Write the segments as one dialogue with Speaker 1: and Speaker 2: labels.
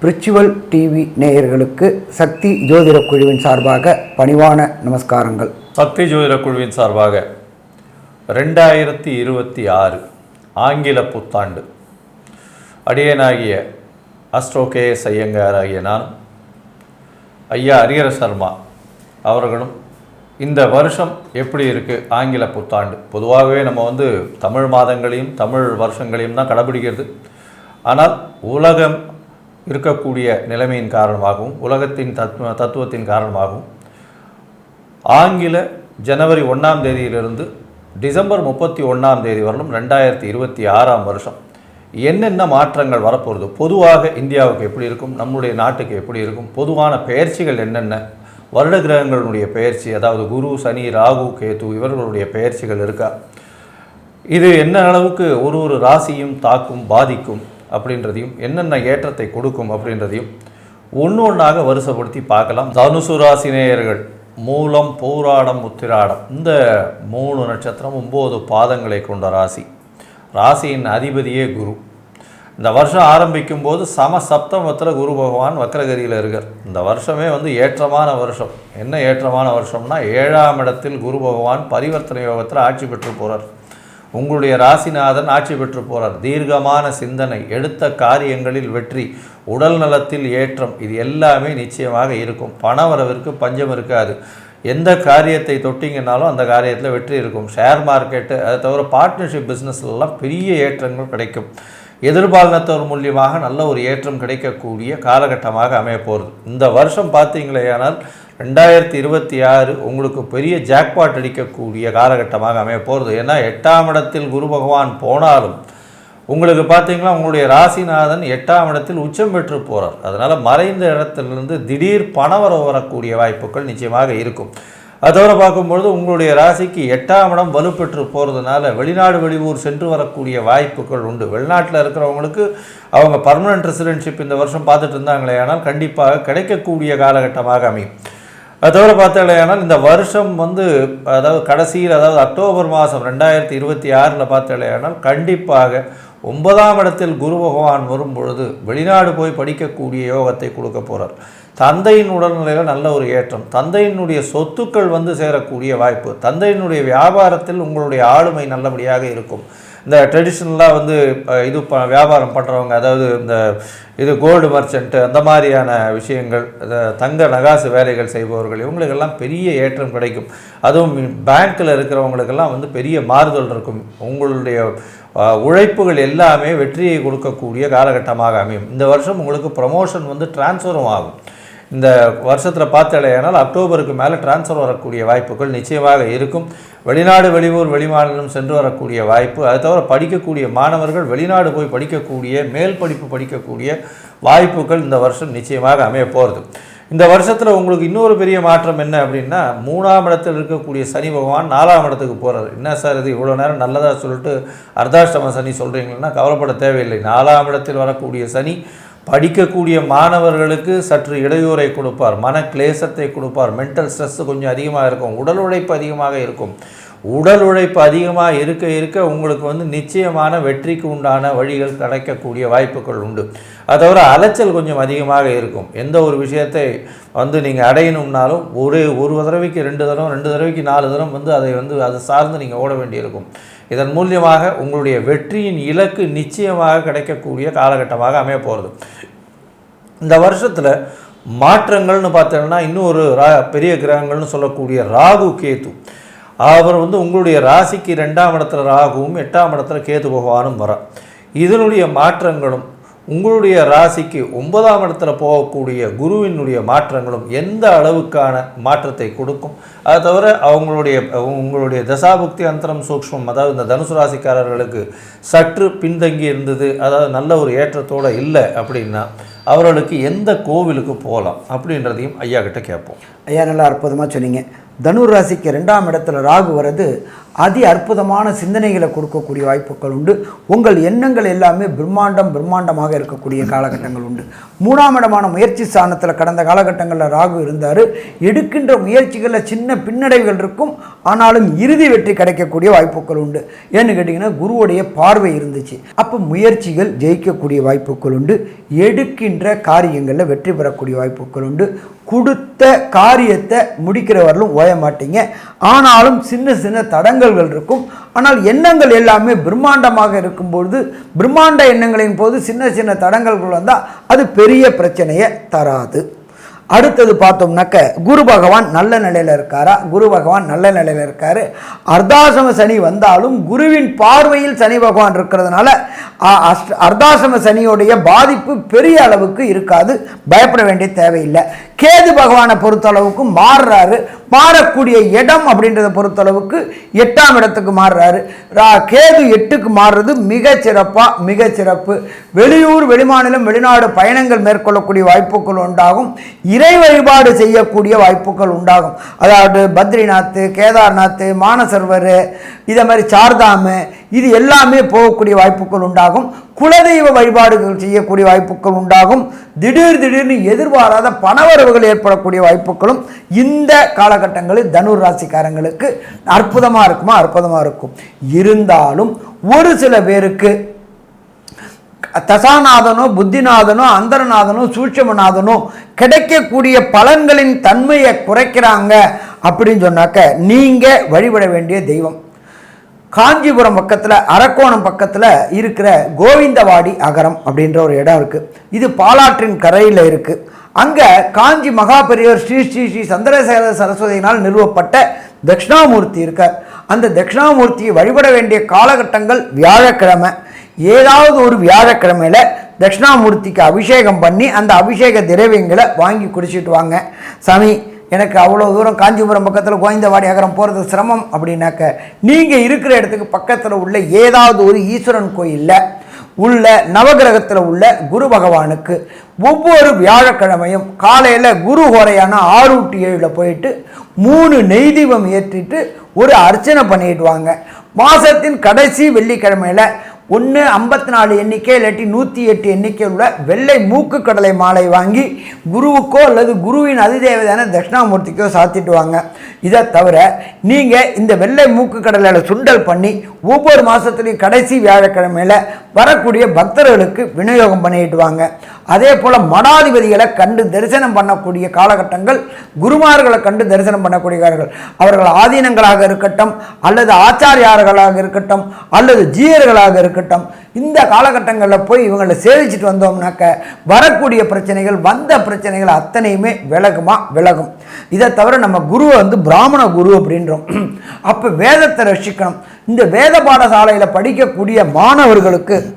Speaker 1: பிரிச்சுவல் TV நேயர்களுக்கு சக்தி ஜோதிட குழுவின் சார்பாக பணிவான நமஸ்காரங்கள்.
Speaker 2: சக்தி ஜோதிட குழுவின் சார்பாக ரெண்டாயிரத்தி இருபத்தி ஆறு ஆங்கில புத்தாண்டு. அடியனாகிய அஸ்ட்ரோ கே எஸ் ஐயங்கார் ஆகிய நான் ஐயா ஹரிஹர சர்மா அவர்களும் இந்த வருஷம் எப்படி இருக்குது ஆங்கில புத்தாண்டு. பொதுவாகவே நம்ம வந்து தமிழ் மாதங்களையும் தமிழ் வருஷங்களையும் தான் கடைபிடிக்கிறது ஆனால் உலகம் இருக்கக்கூடிய நிலைமையின் காரணமாகவும் உலகத்தின் தத்துவ தத்துவத்தின் காரணமாகவும் ஆங்கில ஜனவரி ஒன்றாம் தேதியிலிருந்து டிசம்பர் முப்பத்தி ஒன்றாம் தேதி வரலும் ரெண்டாயிரத்தி இருபத்தி ஆறாம் வருஷம். என்னென்ன மாற்றங்கள் வரப்போகிறது பொதுவாக இந்தியாவுக்கு எப்படி இருக்கும்? நம்முடைய நாட்டுக்கு எப்படி இருக்கும்? பொதுவான பெயர்ச்சிகள் என்னென்ன? வருட கிரகங்களுடைய பெயர்ச்சி அதாவது குரு சனி ராகு கேது இவர்களுடைய பெயர்ச்சிகள் இருக்கா? இது என்ன அளவுக்கு ஒரு ஒரு ராசியும் தாக்கும் பாதிக்கும் அப்படின்றதையும் என்னென்ன ஏற்றத்தை கொடுக்கும் அப்படின்றதையும் ஒன்று ஒன்றாக வருஷப்படுத்தி பார்க்கலாம். தனுசு ராசி நேயர்கள் மூலம் பூராடம் உத்திராடம் இந்த மூணு நட்சத்திரம் ஒம்பது பாதங்களை கொண்ட ராசி. ராசியின் அதிபதியே குரு. இந்த வருஷம் ஆரம்பிக்கும் போது சம சப்தமத்தில் குரு பகவான் வக்ரகரியில் இருக்கார். இந்த வருஷமே வந்து ஏற்றமான வருஷம். என்ன ஏற்றமான வருஷம்னா ஏழாம் இடத்தில் குரு பகவான் பரிவர்த்தனை யோகத்தில் ஆட்சி பெற்று போகிறார் உங்களுடைய ராசிநாதன் ஆட்சி பெற்று போகிறார் தீர்க்கமான சிந்தனை எடுத்த காரியங்களில் வெற்றி உடல் நலத்தில் ஏற்றம் இது எல்லாமே நிச்சயமாக இருக்கும். பணவரவிற்கு பஞ்சம் இருக்காது. எந்த காரியத்தை தொட்டிங்கனாலும் அந்த காரியத்தில் வெற்றி இருக்கும். ஷேர் மார்க்கெட்டு அதை தவிர பார்ட்னர்ஷிப் பிஸ்னஸ்லாம் பெரிய ஏற்றங்கள் கிடைக்கும். எதிர்பாலினத்தவர் மூலியமாக நல்ல ஒரு ஏற்றம் கிடைக்கக்கூடிய காலகட்டமாக அமைய போகிறது இந்த வருஷம் பார்த்தீங்களேயானால் ரெண்டாயிரத்தி இருபத்தி ஆறு உங்களுக்கு பெரிய ஜாக்பாட் அடிக்கக்கூடிய காலகட்டமாக அமைய போகிறது ஏன்னா எட்டாம் இடத்தில் குரு பகவான் போனாலும் உங்களுக்கு பார்த்தீங்கன்னா உங்களுடைய ராசிநாதன் எட்டாம் இடத்தில் உச்சம் பெற்று போகிறார் அதனால் மறைந்த இடத்திலிருந்து திடீர் பணவரவு வரக்கூடிய வாய்ப்புகள் நிச்சயமாக இருக்கும். அதோடு பார்க்கும்பொழுது உங்களுடைய ராசிக்கு எட்டாம் இடம் வலுப்பெற்று போகிறதுனால வெளிநாடு வெளியூர் சென்று வரக்கூடிய வாய்ப்புகள் உண்டு. வெளிநாட்டில் இருக்கிறவங்களுக்கு அவங்க பர்மனன்ட் ரெசிடென்ஷிப் இந்த வருஷம் பார்த்துட்டு இருந்தாங்களே ஆனால் கண்டிப்பாக கிடைக்கக்கூடிய காலகட்டமாக அமையும். அதோடு பார்த்தாலேயானால் இந்த வருஷம் வந்து அதாவது கடைசியில் அதாவது அக்டோபர் மாதம் ரெண்டாயிரத்தி இருபத்தி ஆறில் பார்த்தாலேயானால் கண்டிப்பாக ஒன்பதாம் இடத்தில் குரு பகவான் வரும் பொழுது வெளிநாடு போய் படிக்கக்கூடிய யோகத்தை கொடுக்க போகிறார் தந்தையின் உடல்நிலையில் நல்ல ஒரு ஏற்றம். தந்தையினுடைய சொத்துக்கள் வந்து சேரக்கூடிய வாய்ப்பு. தந்தையினுடைய வியாபாரத்தில் உங்களுடைய ஆளுமை நல்லபடியாக இருக்கும். இந்த ட்ரெடிஷ்னலாக வந்து இது ப வியாபாரம் பண்ணுறவங்க அதாவது இந்த இது கோல்டு மர்ச்சன்ட்டு அந்த மாதிரியான விஷயங்கள் தங்க நகாசு வேலைகள் செய்பவர்கள் இவங்களுக்கெல்லாம் பெரிய ஏற்றம் கிடைக்கும். அதுவும் பேங்க்கில் இருக்கிறவங்களுக்கெல்லாம் வந்து பெரிய மாறுதல் இருக்கும். உங்களுடைய உழைப்புகள் எல்லாமே வெற்றியை கொடுக்கக்கூடிய காலகட்டமாக அமையும். இந்த வருஷம் உங்களுக்கு ப்ரமோஷன் வந்து டிரான்ஸ்ஃபரும் ஆகும். இந்த வருஷத்தில் பார்த்தாலேயானால் அக்டோபருக்கு மேலே டிரான்ஸ்ஃபர் வரக்கூடிய வாய்ப்புகள் நிச்சயமாக இருக்கும். வெளிநாடு வெளியூர் வெளிமாநிலம் சென்று வரக்கூடிய வாய்ப்பு. அது தவிர படிக்கக்கூடிய மாணவர்கள் வெளிநாடு போய் படிக்கக்கூடிய மேல் படிப்பு படிக்கக்கூடிய வாய்ப்புகள் இந்த வருஷம் நிச்சயமாக அமைய போகிறது இந்த வருஷத்தில் உங்களுக்கு இன்னொரு பெரிய மாற்றம் என்ன அப்படின்னா மூணாம் இடத்தில் இருக்கக்கூடிய சனி பகவான் நாலாம் இடத்துக்கு போகிறார் என்ன சார் இது? இவ்வளோ நேரம் நல்லதாக சொல்லிட்டு அர்த்தாஷ்டம சனி சொல்கிறீங்கன்னா கவலைப்பட தேவையில்லை. நாலாம் இடத்தில் வரக்கூடிய சனி படிக்கக்கூடிய மாணவர்களுக்கு சற்று இடையூறை கொடுப்பார். மன கிளேசத்தை கொடுப்பார். மென்டல் ஸ்ட்ரெஸ்ஸு கொஞ்சம் அதிகமாக இருக்கும். உடல் உழைப்பு அதிகமாக இருக்கும். உடல் உழைப்பு அதிகமாக இருக்க இருக்க உங்களுக்கு வந்து நிச்சயமான வெற்றிக்கு உண்டான வழிகள் கிடைக்கக்கூடிய வாய்ப்புகள் உண்டு. அதை தவிர அலைச்சல் கொஞ்சம் அதிகமாக இருக்கும். எந்த ஒரு விஷயத்தை வந்து நீங்கள் அடையணும்னாலும் ஒரு ஒரு தடவைக்கு ரெண்டு தரம் ரெண்டு தடவைக்கு நாலு தரம் வந்து அதை வந்து அதை சார்ந்து நீங்கள் ஓட வேண்டியிருக்கும். இதன் மூலியமாக உங்களுடைய வெற்றியின் இலக்கு நிச்சயமாக கிடைக்கக்கூடிய காலகட்டமாக அமைய போகிறது இந்த வருஷத்தில் மாற்றங்கள்னு பார்த்தோம்னா இன்னும் ஒரு ரா பெரிய கிரகங்கள்னு சொல்லக்கூடிய ராகு கேத்து அவர் வந்து உங்களுடைய ராசிக்கு ரெண்டாம் இடத்துல ராகுவும் எட்டாம் இடத்துல கேது பகவானும் வர. இதனுடைய மாற்றங்களும் உங்களுடைய ராசிக்கு ஒன்பதாம் இடத்துல போகக்கூடிய குருவினுடைய மாற்றங்களும் எந்த அளவுக்கான மாற்றத்தை கொடுக்கும்? அதை தவிர அவங்களுடைய உங்களுடைய தசாபுக்தி அந்தரம் சூக்ஷ்மம் அதாவது இந்த தனுசு ராசிக்காரர்களுக்கு சற்று பின்தங்கி இருந்தது அதாவது நல்ல ஒரு ஏற்றத்தோடு இல்லை அப்படின்னா அவர்களுக்கு எந்த கோவிலுக்கு போகலாம் அப்படின்றதையும் ஐயா கிட்ட கேட்போம்.
Speaker 1: ஐயா நல்லா அற்புதமாக சொன்னீங்க. தனுர் ராசிக்கு ரெண்டாம் இடத்துல ராகு வர்றது அதி அற்புதமான சிந்தனைகளை கொடுக்கக்கூடிய வாய்ப்புகள் உண்டு. உங்கள் எண்ணங்கள் எல்லாமே பிரம்மாண்டம் பிரம்மாண்டமாக இருக்கக்கூடிய காலகட்டங்கள் உண்டு. மூணாம் இடமான முயற்சி ஸ்தானத்தில் கடந்த காலகட்டங்களில் ராகு இருந்தார். எடுக்கின்ற முயற்சிகளில் சின்ன பின்னடைவுகள் இருக்கும். ஆனாலும் இறுதி வெற்றி கிடைக்கக்கூடிய வாய்ப்புகள் உண்டு. ஏன்னு கேட்டிங்கன்னா குருவுடைய பார்வை இருந்துச்சு. அப்போ முயற்சிகள் ஜெயிக்கக்கூடிய வாய்ப்புகள் உண்டு. எடுக்கின்ற காரியங்களில் வெற்றி பெறக்கூடிய வாய்ப்புகள் உண்டு. கொடுத்த காரியத்தை முடிக்கிறவர்களும் ஓய மாட்டீங்க. ஆனாலும் சின்ன சின்ன தடங்கள் தடங்கல்கள் இருக்கும். ஆனால் எண்ணங்கள் எல்லாமே பிரம்மாண்டமாக இருக்கும்பொழுது பிரம்மாண்ட எண்ணங்களின் போது சின்ன சின்ன தடங்கல்கள் வந்தால் அது பெரிய பிரச்சனையை தராது. அடுத்தது பார்த்தோம்னாக்க குரு பகவான் நல்ல நிலையில் இருக்காரா? குரு பகவான் நல்ல நிலையில் இருக்காரு. அர்த்தாசம சனி வந்தாலும் குருவின் பார்வையில் சனி பகவான் இருக்கிறதுனால அஷ்ட- அர்த்தாசம சனியோடைய பாதிப்பு பெரிய அளவுக்கு இருக்காது. பயப்பட வேண்டிய தேவையில்லை. கேது பகவானை பொறுத்தளவுக்கு மாறுறாரு. மாறக்கூடிய இடம் அப்படின்றத பொறுத்தளவுக்கு எட்டாம் இடத்துக்கு மாறுறாரு. ரா- கேது எட்டுக்கு மாறுறது மிக சிறப்பாக மிக சிறப்பு. வெளியூர் வெளிமாநிலம் வெளிநாடு பயணங்கள் மேற்கொள்ளக்கூடிய வாய்ப்புகள் உண்டாகும். இறை வழிபாடு செய்யக்கூடிய வாய்ப்புகள் உண்டாகும். அதாவது பத்ரிநாத் கேதார்நாத் மானசர்வர் இதை மாதிரி சார்தாமு இது எல்லாமே போகக்கூடிய வாய்ப்புகள் உண்டாகும். குலதெய்வ வழிபாடுகள் செய்யக்கூடிய வாய்ப்புகள் உண்டாகும். திடீர் திடீர்னு எதிர்பாராத பணவரவுகள் ஏற்படக்கூடிய வாய்ப்புகளும் இந்த காலகட்டங்களில் தனுர் ராசிக்காரங்களுக்கு அற்புதமாக இருக்குமா? அற்புதமாக இருக்கும். இருந்தாலும் ஒரு சில பேருக்கு தசாநாதனோ புத்திநாதனோ அந்தரநாதனோ சூட்சமநாதனோ கிடைக்கக்கூடிய பலன்களின் தன்மையை குறைக்கிறாங்க அப்படின்னு சொன்னாக்க நீங்கள் வழிபட வேண்டிய தெய்வம். காஞ்சிபுரம் பக்கத்தில் அரக்கோணம் பக்கத்தில் இருக்கிற கோவிந்தவாடி அகரம் அப்படின்ற ஒரு இடம் இருக்குது இது பாலாற்றின் கரையில் இருக்குது அங்கே காஞ்சி மகாபெரியவர் ஸ்ரீ ஸ்ரீ ஸ்ரீ சந்திரசேகர சரஸ்வதியினால் நிறுவப்பட்ட தட்சிணாமூர்த்தி இருக்கார். அந்த தட்சிணாமூர்த்தியை வழிபட வேண்டிய காலகட்டங்கள் வியாழக்கிழமை. ஏதாவது ஒரு வியாழக்கிழமையில் தட்சிணாமூர்த்திக்கு அபிஷேகம் பண்ணி அந்த அபிஷேக திரவியங்களை வாங்கி குடிச்சிட்டு வாங்க. சாமி எனக்கு அவ்வளோ தூரம் காஞ்சிபுரம் பக்கத்தில் கோவிந்தவாடி அகரம் போகிறது சிரமம் அப்படின்னாக்க நீங்கள் இருக்கிற இடத்துக்கு பக்கத்தில் உள்ள ஏதாவது ஒரு ஈஸ்வரன் கோயிலில் உள்ள நவகிரகத்தில் உள்ள குரு பகவானுக்கு ஒவ்வொரு வியாழக்கிழமையும் காலையில் குரு ஹோரையான ஆறு டு ஏழில் போயிட்டு மூணு நெய் தீபம் ஏற்றிட்டு ஒரு அர்ச்சனை பண்ணிட்டு வாங்க மாதத்தின் கடைசி வெள்ளிக்கிழமையில் ஒன்று ஐம்பத்தி நாலு எண்ணிக்கை இல்லாட்டி நூற்றி எட்டு எண்ணிக்கையில் உள்ள வெள்ளை மூக்கு கடலை மாலை வாங்கி குருவுக்கோ அல்லது குருவின் அதிதேவதான தட்சிணாமூர்த்திக்கோ சாத்திட்டு வாங்க. இதை தவிர நீங்கள் இந்த வெள்ளை மூக்கு கடலையில் சுண்டல் பண்ணி ஒவ்வொரு மாதத்துலேயும் கடைசி வியாழக்கிழமையில் வரக்கூடிய பக்தர்களுக்கு விநியோகம் பண்ணிட்டு வாங்க. அதே போல் மடாதிபதிகளை கண்டு தரிசனம் பண்ணக்கூடிய காலகட்டங்கள் குருமார்களை கண்டு தரிசனம் பண்ணக்கூடியவர்கள். அவர்கள் ஆதீனங்களாக இருக்கட்டும் அல்லது ஆச்சாரியார்களாக இருக்கட்டும் அல்லது ஜீயர்களாக இருக்கட்டும் இந்த காலகட்டங்களில் போய் இவங்களை சேவிச்சுட்டு வந்தோம்னாக்க வரக்கூடிய பிரச்சனைகள் வந்த பிரச்சனைகள் அத்தனையுமே விலகுமா? விலகும். இதை தவிர நம்ம குருவை வந்து பிராமண குரு அப்படின்றோம். அப்போ வேதத்தை ரசிக்கணும். இந்த வேத பாடசாலையில் படிக்கக்கூடிய மாணவர்களுக்கு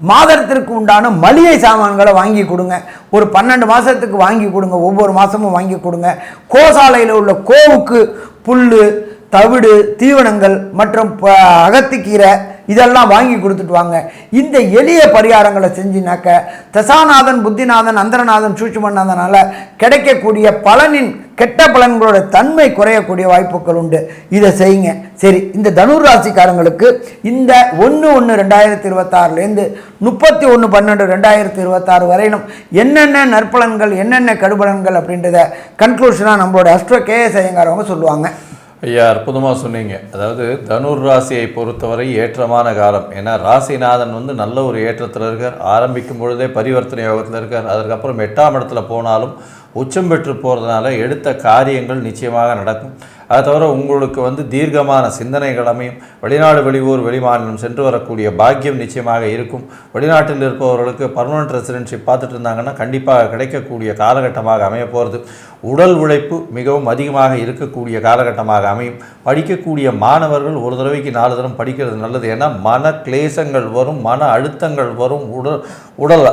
Speaker 1: மாதத்திற்கு உண்டான மளிகை சாமான்களை வாங்கி கொடுங்க. ஒரு பன்னெண்டு மாதத்துக்கு வாங்கி கொடுங்க. ஒவ்வொரு மாதமும் வாங்கி கொடுங்க. கோசாலையில் உள்ள கோவுக்கு புல் தவிடு தீவனங்கள் மற்றும் ப- அகத்திக்கீரை இதெல்லாம் வாங்கி கொடுத்துட்டு வாங்க. இந்த எளிய பரிகாரங்களை செஞ்சினாக்க தசாநாதன் புத்திநாதன் அந்தரநாதன் சூட்சுமநாதனால் கிடைக்கக்கூடிய பலனின் கெட்ட பலன்களோட தன்மை குறையக்கூடிய வாய்ப்புகள் உண்டு. இதை செய்யுங்க. சரி இந்த தனுர் ராசிக்காரங்களுக்கு இந்த ஒன்று ஒன்று ரெண்டாயிரத்தி இருபத்தாறுலேருந்து முப்பத்தி ஒன்று பன்னெண்டு ரெண்டாயிரத்தி இருபத்தாறு வரையிலும் என்னென்ன நற்பலன்கள் என்னென்ன கடுபலன்கள் அப்படின்றத கன்க்ளூஷனாக நம்மளோட அஸ்ட்ரோ கேஎஸ் ஐயங்காரவங்க சொல்லுவாங்க.
Speaker 2: ஐயா அற்புதமாக சொன்னீங்க. அதாவது தனுர் ராசியை பொறுத்தவரை ஏற்றமான காலம். ஏன்னா ராசிநாதன் வந்து நல்ல ஒரு ஏற்றத்தில் இருக்கார். ஆரம்பிக்கும் பொழுதே பரிவர்த்தனை யோகத்தில் இருக்கார். அதற்கப்புறம் எட்டாம் இடத்துல போனாலும் உச்சம் பெற்று போகிறதுனால எடுத்த காரியங்கள் நிச்சயமாக நடக்கும். அது தவிர உங்களுக்கு வந்து தீர்க்கமான சிந்தனைகள் அமையும். வெளிநாடு வெளியூர் வெளிமாநிலம் சென்று வரக்கூடிய பாக்கியம் நிச்சயமாக இருக்கும். வெளிநாட்டில் இருப்பவர்களுக்கு பர்மனன்ட் ரெசிடென்ஷிப் பார்த்துட்டு இருந்தாங்கன்னா கண்டிப்பாக கிடைக்கக்கூடிய காலகட்டமாக அமைய போகிறது உடல் உழைப்பு மிகவும் அதிகமாக இருக்கக்கூடிய காலகட்டமாக அமையும். படிக்கக்கூடிய மாணவர்கள் ஒரு தடவைக்கு நாலு தரம் படிக்கிறது நல்லது. ஏன்னா மன கிளேசங்கள் வரும் மன அழுத்தங்கள் வரும் உடல் உடல்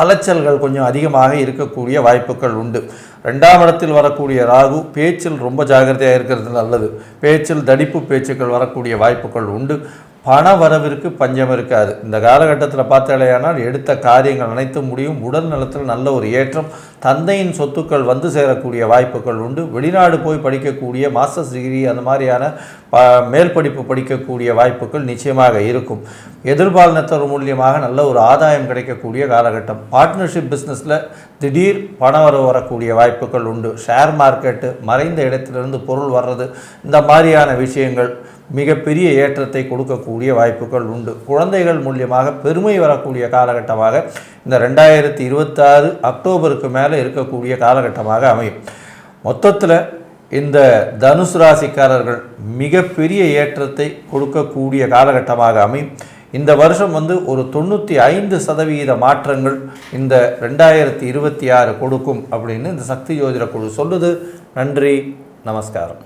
Speaker 2: அலைச்சல்கள் கொஞ்சம் அதிகமாக இருக்கக்கூடிய வாய்ப்புகள் உண்டு. ரெண்டாம் இடத்தில் வரக்கூடிய ராகு பேச்சில் ரொம்ப ஜாகிரதையாக இருக்கிறது நல்லது. பேச்சில் தடிப்பு பேச்சுக்கள் வரக்கூடிய வாய்ப்புகள் உண்டு. பண வரவிற்கு பஞ்சம் இருக்காது. இந்த காலகட்டத்தில் பார்த்தாலேயானால் எடுத்த காரியங்கள் அனைத்தும் முடியும். உடல் நலத்தில் நல்ல ஒரு ஏற்றம் தந்தையின் சொத்துக்கள் வந்து சேரக்கூடிய வாய்ப்புகள் உண்டு. வெளிநாடு போய் படிக்கக்கூடிய மாஸ்டர்ஸ் டிகிரி அந்த மாதிரியான ப மேல் படிப்பு படிக்கக்கூடிய வாய்ப்புகள் நிச்சயமாக இருக்கும். எதிர்பாலினத்தர் மூலியமாக நல்ல ஒரு ஆதாயம் கிடைக்கக்கூடிய காலகட்டம். பார்ட்னர்ஷிப் பிஸ்னஸில் திடீர் பண வர வரக்கூடிய வாய்ப்புகள் உண்டு. ஷேர் மார்க்கெட்டு மறைந்த இடத்திலிருந்து பொருள் வர்றது இந்த மாதிரியான விஷயங்கள் மிகப்பெரிய ஏற்றத்தை கொடுக்கக்கூடிய வாய்ப்புகள் உண்டு. குழந்தைகள் மூலியமாக பெருமை வரக்கூடிய காலகட்டமாக இந்த ரெண்டாயிரத்தி இருபத்தாறு அக்டோபருக்கு மேலே இருக்கக்கூடிய காலகட்டமாக அமையும். மொத்தத்தில் இந்த தனுசு ராசிக்காரர்கள் மிகப்பெரிய ஏற்றத்தை கொடுக்கக்கூடிய காலகட்டமாக அமையும். இந்த வருஷம் வந்து ஒரு தொண்ணூற்றி ஐந்து சதவிகித மாற்றங்கள் இந்த ரெண்டாயிரத்தி இருபத்தி ஆறு கொடுக்கும் அப்படின்னு இந்த சக்தி ஜோதிட குழு சொல்லுது. நன்றி நமஸ்காரம்.